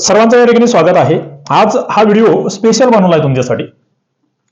सर्वांचं या ठिकाणी स्वागत आहे. आज हा व्हिडिओ स्पेशल बनवला आहे तुमच्यासाठी.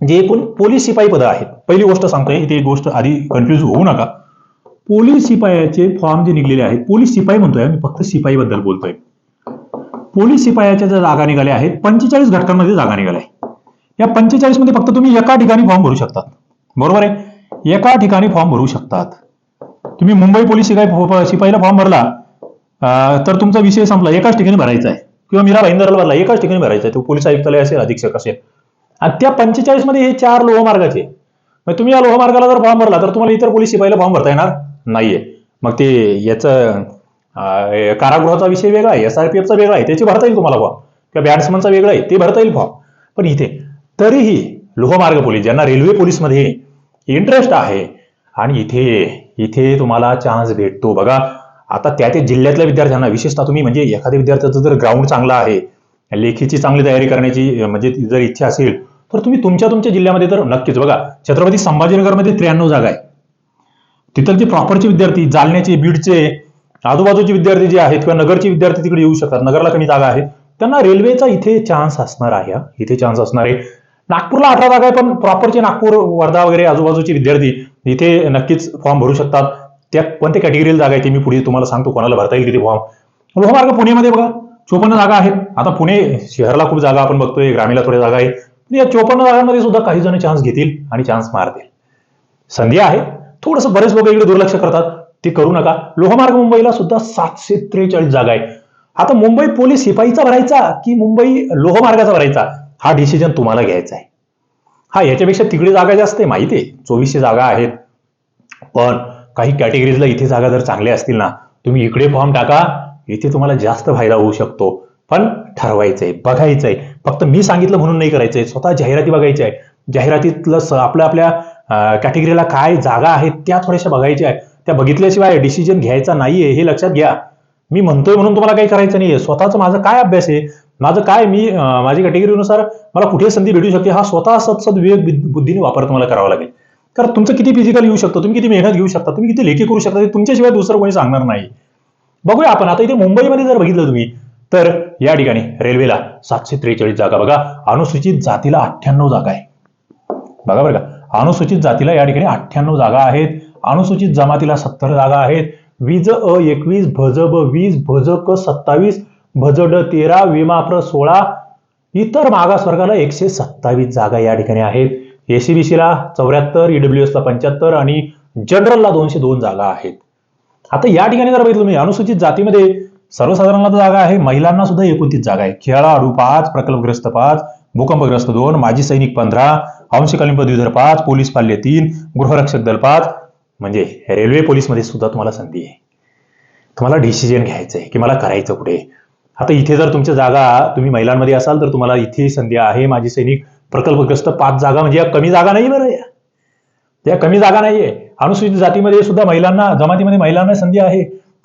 जे एकूण पोलीस शिपाई पदं आहेत. पहिली गोष्ट सांगतोय इथे एक गोष्ट आधी कन्फ्युज होऊ नका. पोलीस शिपायाचे फॉर्म जे निघलेले आहेत पोलीस शिपाई म्हणतोय मी फक्त शिपाईबद्दल बोलतोय. पोलीस शिपायाच्या ज्या जागा निघाल्या आहेत पंचेचाळीस घटकांमध्ये जागा निघाल्या आहेत. या पंचेचाळीसमध्ये फक्त तुम्ही एका ठिकाणी फॉर्म भरू शकतात. बरोबर आहे? एका ठिकाणी फॉर्म भरू शकतात. तुम्ही मुंबई पोलीस शिपाई शिपाईला फॉर्म भरला तर तुमचा विषय संपला. एकाच ठिकाणी भरायचा आहे. किंवा मीरा भाईंदरला भरला एकाच ठिकाणी भरायचा आहे तो पोलीस आयुक्तालय असेल अधीक्षक असेल. आणि त्या पंचेचाळीसमध्ये हे चार लोहमार्गाचे मग तुम्ही या लोहमार्गाला जर फॉर्म भरला तर तुम्हाला इतर पोलीस शिपाईला फॉर्म भरता येणार नाहीये. मग ते याचं कारागृहाचा विषय वेगळा आहे एसआरपीएफचा वेगळा आहे त्याची भरता येईल तुम्हाला फॉर्म. किंवा बॅट्समनचा वेगळा आहे ते भरता येईल फॉर्म. पण इथे तरीही लोहमार्ग पोलीस ज्यांना रेल्वे पोलीसमध्ये इंटरेस्ट आहे आणि इथे इथे तुम्हाला चान्स भेटतो. बघा आता त्या त्या जिल्ह्यातल्या विद्यार्थ्यांना विशेषतः तुम्ही म्हणजे एखाद्या विद्यार्थ्याचं जर ग्राउंड चांगला आहे लेखीची चांगली तयारी करण्याची म्हणजे जर इच्छा असेल तर तुम्ही तुमच्या तुमच्या जिल्ह्यामध्ये तर नक्कीच बघा छत्रपती संभाजीनगरमध्ये त्र्याण्णव जागा आहे. तिथलचे प्रॉपरचे विद्यार्थी जालन्याचे बीडचे आजूबाजूचे विद्यार्थी जे आहेत किंवा नगरचे विद्यार्थी तिकडे येऊ शकतात नगरला कमी जागा आहे त्यांना रेल्वेचा इथे चान्स असणार आहे इथे चान्स असणार आहे. नागपूरला अठरा जागा आहे पण प्रॉपरचे नागपूर वर्धा वगैरे आजूबाजूचे विद्यार्थी इथे नक्कीच फॉर्म भरू शकतात. त्या कोणत्या कॅटेगरीला जागा आहे ते मी पुढे तुम्हाला सांगतो कोणाला भरता येईल किती फॉर्म लोहमार्ग पुणेमध्ये बघा चोपन्न जागा आहेत. आता पुणे शहराला खूप जागा आपण बघतोय ग्रामीणला थोड्या जागा आहे या चोपन्न जागांमध्ये सुद्धा काही जण चान्स घेतील आणि चान्स मारतील. संधी आहे. थोडस बरेच लोक इकडे दुर्लक्ष करतात. ते करू नका. लोहमार्ग मुंबईला सुद्धा सातशे त्रेचाळीस जागा आहे आता मुंबई पोलीस शिपाईचा भरायचा की मुंबई लोहमार्गाचा भरायचा? हा डिसिजन तुम्हाला घ्यायचा आहे. हा याच्यापेक्षा तिकडे जागा जास्त आहे माहिती आहे. चोवीसशे जागा आहेत. पण काही कॅटेगरीजला इथे जागा जर चांगल्या असतील ना तुम्ही इकडे फॉर्म टाका इथे तुम्हाला जास्त फायदा होऊ शकतो. पण ठरवायचं आहे बघायचंय. फक्त मी सांगितलं म्हणून नाही करायचंय. स्वतः जाहिराती बघायच्या आहे जाहिरातीतलं आपल्या आपल्या कॅटेगरीला काय जागा आहेत त्या थोड्याशा बघायच्या आहेत. त्या बघितल्याशिवाय डिसिजन घ्यायचा नाहीये हे लक्षात घ्या. मी म्हणतोय म्हणून तुम्हाला काही करायचं नाहीये. स्वतःच माझं काय अभ्यास आहे? माझं काय मी माझी कॅटेगरीनुसार मला कुठे संधी भेटू शकते? हा स्वतः सत्सद विवेक बुद्धीने वापर तुम्हाला करावा लागेल. कारण तुमचं किती फिजिकल येऊ शकतं? तुम्ही किती मेहनत घेऊ शकता? तुम्ही किती लेखी करू शकता? ते तुमच्याशिवाय दुसरं कोणी सांगणार नाही. बघूया आपण. आता इथे मुंबईमध्ये जर बघितलं तुम्ही तर या ठिकाणी रेल्वेला सातशे त्रेचाळीस जागा बघा. अनुसूचित जातीला अठ्ठ्याण्णव जागा आहे. बघा बरं का. अनुसूचित जातीला या ठिकाणी अठ्ठ्याण्णव जागा आहेत. अनुसूचित जमातीला सत्तर जागा आहेत. वीज अ एकवीस भज ब वीस भज क सत्तावीस भज ड तेरा विमाप्र सोळा इतर मागास वर्गाला एकशे सत्तावीस जागा या ठिकाणी आहेत. एसीबीसीला चौऱ्याहत्तर ईडब्ल्यू एसला पंच्याहत्तर आणि जनरलला दोनशे दोन जागा आहेत. आता या ठिकाणी जर बघितलं तुम्ही अनुसूचित जातीमध्ये सर्वसाधारणला जागा आहे महिलांना सुद्धा एकोणतीस जागा आहे खेळाडू पाच प्रकल्पग्रस्त पाच भूकंपग्रस्त दोन माजी सैनिक पंधरा अंशकालीन पदवीधर पाच पोलीस पाल्य तीन गृहरक्षक दल पाच. म्हणजे रेल्वे पोलीसमध्ये सुद्धा तुम्हाला संधी आहे. तुम्हाला डिसिजन घ्यायचं आहे की मला करायचं कुठे? आता इथे जर तुमच्या जागा तुम्ही महिलांमध्ये असाल तर तुम्हाला इथे संधी आहे माजी सैनिक प्रकल्पग्रस्त पाच जागा म्हणजे या कमी जागा नाही बरं या. त्या कमी जागा नाहीये. अनुसूचित जातीमध्ये सुद्धा महिलांना जमातीमध्ये महिलांना संधी आहे.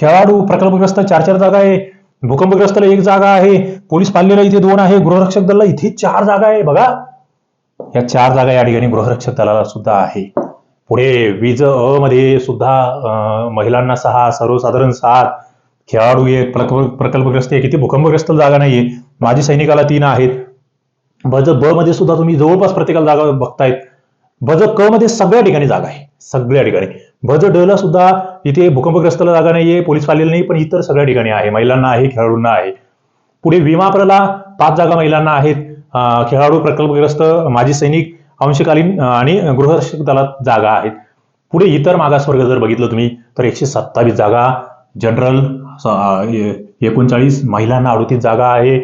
खेळाडू प्रकल्पग्रस्त चार चार जागा आहे. भूकंपग्रस्तला एक जागा आहे. पोलीस पाल्यला इथे दोन आहे. गृहरक्षक दलला इथे चार जागा आहे. बघा. या चार जागा या ठिकाणी गृहरक्षक दलाला सुद्धा आहे. पुढे वीज अ मध्ये सुद्धा महिलांना सहा सर्वसाधारण सात. खेळाडू एक प्रकल्प प्रकल्पग्रस्त एक. इथे भूकंपग्रस्त जागा नाहीये. माजी सैनिकाला तीन आहेत. भज ब मध्ये सुद्धा तुम्ही जवळपास प्रत्येकाला जागा बघतायत. भज क मध्ये सगळ्या ठिकाणी जागा आहे. सगळ्या ठिकाणी. भज ड ला सुद्धा इथे भूकंपग्रस्तला जागा नाहीये पोलीस पालेला नाही पण इतर सगळ्या ठिकाणी आहे. महिलांना आहे खेळाडूंना आहे. पुढे विमाप्रला पाच जागा महिलांना आहेत. खेळाडू प्रकल्पग्रस्त माजी सैनिक अंशकालीन आणि गृहरक्षक दलात जागा आहेत. पुढे इतर मागासवर्ग जर बघितलं तुम्ही तर एकशे सत्तावीस जागा जनरल एकोणचाळीस महिलांना अडतीस जागा आहे.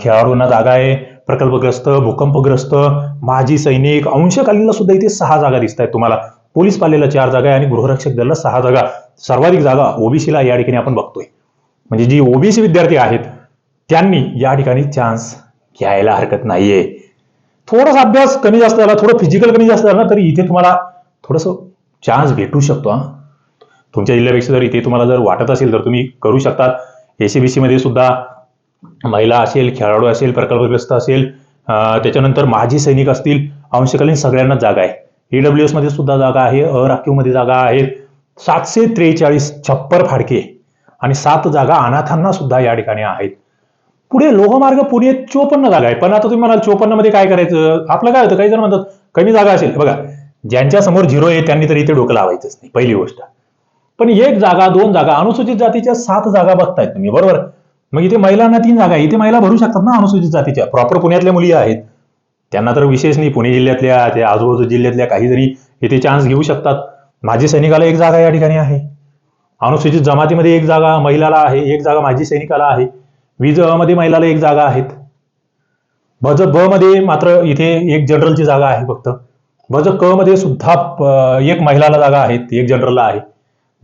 खेळाडूंना जागा आहे. प्रकल्पग्रस्त भूकंपग्रस्त माजी सैनिक अंशकालीनला सुद्धा इथे सहा जागा दिसत आहेत तुम्हाला. पोलीस पाल्याला चार जागा आहे आणि गृहरक्षक दलला सहा जागा. सर्वाधिक जागा ओबीसीला या ठिकाणी आपण बघतोय. म्हणजे जी ओबीसी विद्यार्थी आहेत त्यांनी या ठिकाणी चान्स घ्यायला हरकत नाहीये. थोडासा अभ्यास कमी जास्त झाला थोडं फिजिकल कमी जास्त झालं ना तरी इथे तुम्हाला थोडस चान्स भेटू शकतो हा. तुमच्या जिल्ह्यापेक्षा जर इथे तुम्हाला जर वाटत असेल तर तुम्ही करू शकतात. एसीबीसी मध्ये सुद्धा महिला असेल खेळाडू असेल प्रकल्पग्रस्त असेल त्याच्यानंतर माजी सैनिक असतील अंशकालीन सगळ्यांना जागा आहे. ईडब्ल्यू एसमध्ये सुद्धा जागा आहे अराखीवमध्ये जागा आहेत. सातशे त्रेचाळीस छप्पर फाडके आणि सात जागा अनाथांना सुद्धा या ठिकाणी आहेत. पुढे लोहमार्ग पुणे चोपन्न जागा आहे. पण आता तुम्ही म्हणाल चोपन्नमध्ये काय करायचं? आपलं काय होतं? काही जण म्हणतात कमी जागा असेल. बघा ज्यांच्या समोर झिरो आहे त्यांनी तर इथे डोकं लावायचंच नाही पहिली गोष्ट. पण एक जागा दोन जागा अनुसूचित जातीच्या सात जागा बघतायत तुम्ही बरोबर? मग इथे महिलांना तीन जागा आहे. इथे महिला भरू शकतात ना अनुसूचित जातीच्या. प्रॉपर पुण्यातल्या मुली आहेत. त्यांना तर विशेष नाही. पुणे जिल्ह्यातल्या त्या आजूबाजू जिल्ह्यातल्या काही जणी इथे चान्स घेऊ शकतात. माजी सैनिकाला एक जागा या ठिकाणी आहे. अनुसूचित जमातीमध्ये एक जागा महिलाला आहे. एक जागा माजी सैनिकाला आहे. वीजमध्ये महिलाला एक जागा आहेत. भज ब मध्ये मात्र इथे एक जनरलची जागा आहे फक्त. भज क मध्ये सुद्धा एक महिलाला जागा आहेत. एक जनरलला आहे.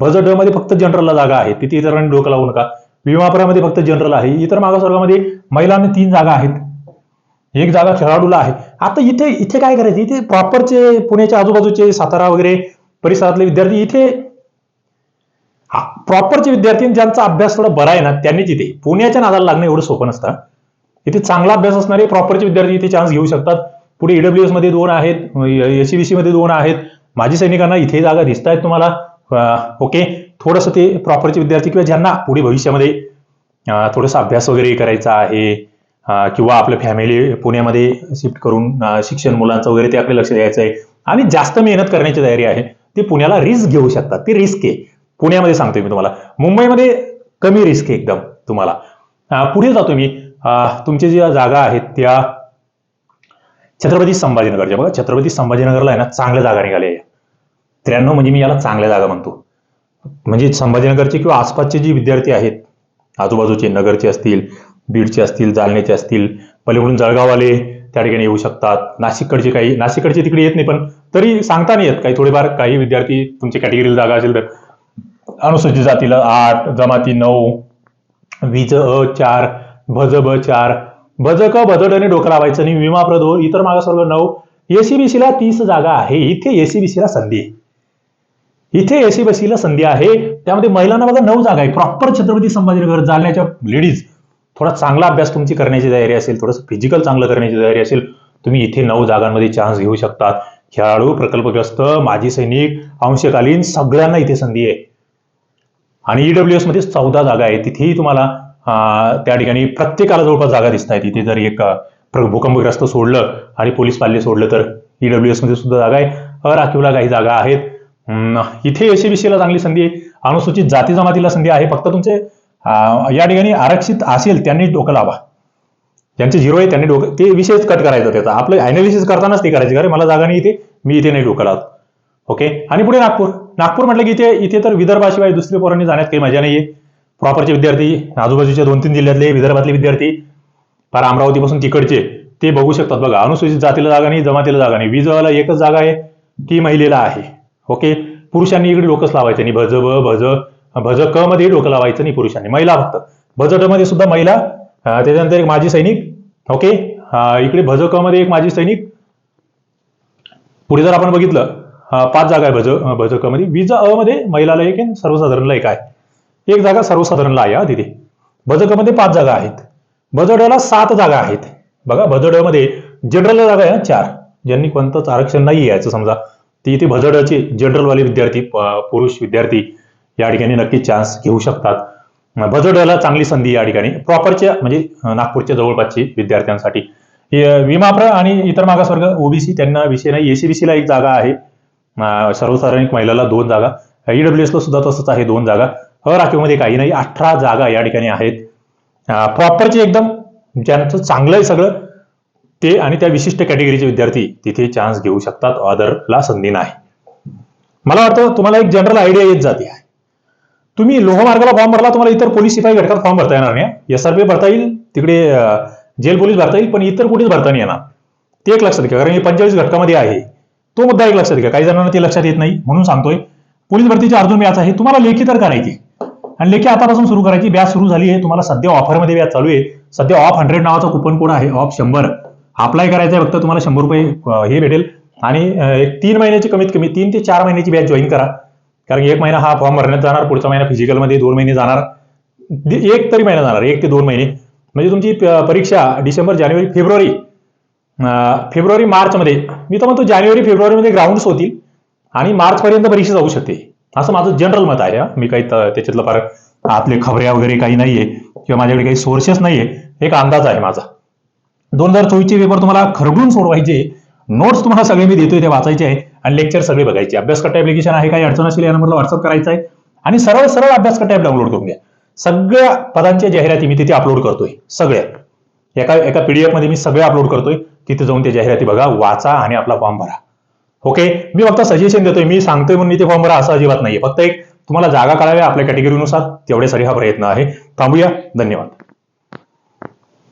भज ड मध्ये फक्त जनरलला जागा आहे तिथे इतरांनी डोकं लावू नका. विमापुरामध्ये फक्त जनरल आहे. इतर मागासवर्गामध्ये महिलांना तीन जागा आहेत. एक जागा खेळाडूला आहे. आता इथे इथे काय करायचं? इथे प्रॉपरचे पुण्याच्या आजूबाजूचे सातारा वगैरे परिसरातले विद्यार्थी इथे प्रॉपरचे विद्यार्थी ज्यांचा अभ्यास थोडा बरा आहे ना त्यांनीच इथे पुण्याच्या नादाला लागणं एवढं सोपं नसतं. इथे चांगला अभ्यास असणारे प्रॉपरचे विद्यार्थी इथे चान्स घेऊ शकतात. पुढे ईडब्ल्यू मध्ये दोन आहेत एसीबीसी मध्ये दोन आहेत. माजी सैनिकांना इथे जागा दिसत आहेत तुम्हाला ओके थोडंसं ते प्रॉपरचे विद्यार्थी किंवा ज्यांना पुढे भविष्यामध्ये थोडासा अभ्यास वगैरे करायचा आहे किंवा आपलं फॅमिली पुण्यामध्ये शिफ्ट करून शिक्षण मुलांचं वगैरे ते आपलं लक्ष द्यायचं आहे. आणि जास्त मेहनत करण्याची तयारी आहे. ते पुण्याला रिस्क घेऊ शकतात. ती रिस्क आहे. पुण्यामध्ये सांगतोय मी तुम्हाला. मुंबईमध्ये कमी रिस्क आहे एकदम तुम्हाला. पुढे जातो मी. तुमच्या ज्या जागा आहेत त्या छत्रपती संभाजीनगरच्या. बघा छत्रपती संभाजीनगरला आहे ना चांगल्या जागा निघाल्या. त्र्याण्णव म्हणजे मी याला चांगल्या जागा म्हणतो. म्हणजे संभाजीनगरचे किंवा आसपासचे जे विद्यार्थी आहेत आजूबाजूचे नगरचे असतील बीडचे असतील जालन्याचे असतील पलीकडून जळगाववाले त्या ठिकाणी येऊ शकतात. नाशिककडचे काही नाशिककडचे तिकडे येत नाही पण तरी सांगता नाही येत. काही थोडेफार काही विद्यार्थी तुमच्या कॅटेगरीला जागा असेल तर अनुसूचित जातीला आठ जमाती नऊ वीज अ चार भज ब चार भज क भजडने डोकं लावायचं आणि विमा प्रदो इतर मागासवर्ग नऊ एसीबीसीला तीस जागा आहे. इथे एसीबीसीला संधी आहे. इथे एसी बसीला संधी आहे. त्यामध्ये महिलांना बघा नऊ जागा आहे. प्रॉपर छत्रपती संभाजीनगर जालन्याच्या लेडीज थोडा चांगला अभ्यास तुमची करण्याची तयारी असेल थोडंसं फिजिकल चांगलं करण्याची तयारी असेल तुम्ही इथे नऊ जागांमध्ये चान्स घेऊ शकतात. खेळाडू प्रकल्पग्रस्त माजी सैनिक अंशकालीन सगळ्यांना इथे संधी आहे. आणि ईडब्ल्यू एसमध्ये चौदा जागा आहे तिथेही तुम्हाला त्या ठिकाणी प्रत्येकाला जवळपास जागा दिसत आहेत. तिथे जर एक भूकंपग्रस्त सोडलं आणि पोलीस पाल्य सोडलं तर ईडब्ल्यू एसमध्ये सुद्धा जागा आहे. अराखीवला काही जागा आहेत. इथे एसीबीसीला चांगली संधी आहे. अनुसूचित जाती जमातीला संधी आहे फक्त तुमचे. या ठिकाणी आरक्षित असेल त्यांनी डोकं लावा. ज्यांचे झिरो आहे त्यांनी डोकं ते विषयच कट करायचं त्याचा. आपलं अनालिसिस करतानाच ते करायचे. अरे मला जागा नाही इथे. मी इथे नाही डोकं लावत. ओके? आणि पुढे नागपूर. नागपूर म्हटलं की इथे इथे तर विदर्भाशिवाय दुसऱ्या पोरांनी जाण्यात काही मजा नाहीये. प्रॉपरचे विद्यार्थी आजूबाजूच्या दोन तीन जिल्ह्यातले विदर्भातले विद्यार्थी फार अमरावतीपासून तिकडचे ते बघू शकतात. बघा अनुसूचित जातीला जागा नाही जमातीला जागा नाही. विजवाला एकच जागा आहे ती महिलेला आहे. ओके? पुरुषांनी इकडे डोकंच लावायचं नाही. भज ब भज. भज क मध्ये डोकं लावायचं नाही पुरुषांनी. महिला फक्त. भज ड मध्ये सुद्धा महिला. त्याच्यानंतर एक माजी सैनिक. ओके? इकडे भज क मध्ये एक माजी सैनिक. पुढे जर आपण बघितलं पाच जागा आहे भज भज क मध्ये. वीज अ मध्ये महिलाला एक आहे सर्वसाधारणला एक आहे. एक जागा सर्वसाधारणला आहे तिथे. भज क मध्ये पाच जागा आहेत. भज ड ला सात जागा आहेत. बघा भज ड मध्ये जनरल जागा आहे ना चार. ज्यांनी कोणतंच आरक्षण नाही यायचं समजा. ती इथे भजडचे जनरलवाले विद्यार्थी पुरुष विद्यार्थी या ठिकाणी नक्की चान्स घेऊ शकतात. भजडला चांगली संधी या ठिकाणी. प्रॉपरच्या म्हणजे नागपूरच्या जवळपासची विद्यार्थ्यांसाठी. विमाप्र आणि इतर मागासवर्ग ओबीसी त्यांना विषय नाही. एसीबीसीला एक जागा आहे. सर्वसाधारण महिलाला दोन जागा. ईडब्ल्यू ला सुद्धा तसंच आहे दोन जागा. अराखीवमध्ये काही नाही. अठरा जागा या ठिकाणी आहेत. प्रॉपरचे एकदम ज्यांचं चांगलं आहे सगळं. ते आणि त्या विशिष्ट कॅटेगरीचे विद्यार्थी तिथे चान्स घेऊ शकतात अदरला संधी नाही. मला वाटतं तुम्हाला एक जनरल आयडिया येत जाते. तुम्ही लोहमार्गाला फॉर्म भरला तुम्हाला इतर पोलीस शिपाई घटकात फॉर्म भरता येणार नाही. एस आर पी भरता येईल तिकडे जेल पोलीस भरता येईल पण इतर कुठेच भरता नाही येणार. ते एक लक्षात घ्या कारण हे पंचेचाळीस घटकामध्ये आहे. तो मुद्दा एक लक्षात घ्या काही जणांना ते लक्षात येत नाही म्हणून सांगतोय. पोलीस भरतीचे अर्जुन व्याज आहे. तुम्हाला लेखी तर करायची आणि लेखी आतापासून सुरू करायची व्याज सुरू झाली आहे. तुम्हाला सध्या ऑफरमध्ये व्याज चालू आहे. सध्या ऑफ हंड्रेड नावाचा कुपन कोड आहे ऑफ शंभर. अप्लाय करायचं आहे फक्त तुम्हाला शंभर रुपये हे भेटेल. आणि एक तीन महिन्याची कमीत कमी तीन ते चार महिन्याची बॅच जॉईन करा. कारण एक महिना हा फॉर्म भरण्यात जाणार पुढचा महिना फिजिकलमध्ये दोन महिने जाणार. एक तरी महिना जाणार एक ते दोन महिने. म्हणजे तुमची परीक्षा डिसेंबर जानेवारी फेब्रुवारी फेब्रुवारी मार्चमध्ये मी तर म्हणतो जानेवारी फेब्रुवारीमध्ये ग्राउंड्स होतील आणि मार्चपर्यंत परीक्षा जाऊ शकते. असं माझं जनरल मत आहे. मी काही त्याच्यातलं फार आतले खबऱ्या वगैरे काही नाहीये किंवा माझ्याकडे काही सोर्सेस नाहीये. एक अंदाज आहे माझा. दोन हजार चोवीसचे पेपर तुम्हाला खरडून सोडवायचे. नोट्स तुम्हाला सगळे मी देतोय ते वाचायचे आहे आणि लेक्चर सगळे बघायचे. अभ्यास कट्टा ऍप्लिकेशन आहे काही अडचण असेल या नंबरला व्हॉट्सअप करायचं आहे. आणि सरळ सरळ अभ्यास कट्टा ऍप डाउनलोड करून घ्या. सगळ्या पदांच्या जाहिराती मी तिथे अपलोड करतोय. सगळ्या. एका एका पीडीएफमध्ये मी सगळे अपलोड करतोय. तिथे जाऊन त्या जाहिराती बघा वाचा आणि आपला फॉर्म भरा. ओके मी फक्त सजेशन देतोय. मी सांगतोय म्हणून मी ते फॉर्म भरा असं अजिबात नाहीये. फक्त एक तुम्हाला जागा कळाव्या आपल्या कॅटेगरीनुसार तेवढ्यासाठी हा प्रयत्न आहे. थांबूया. धन्यवाद.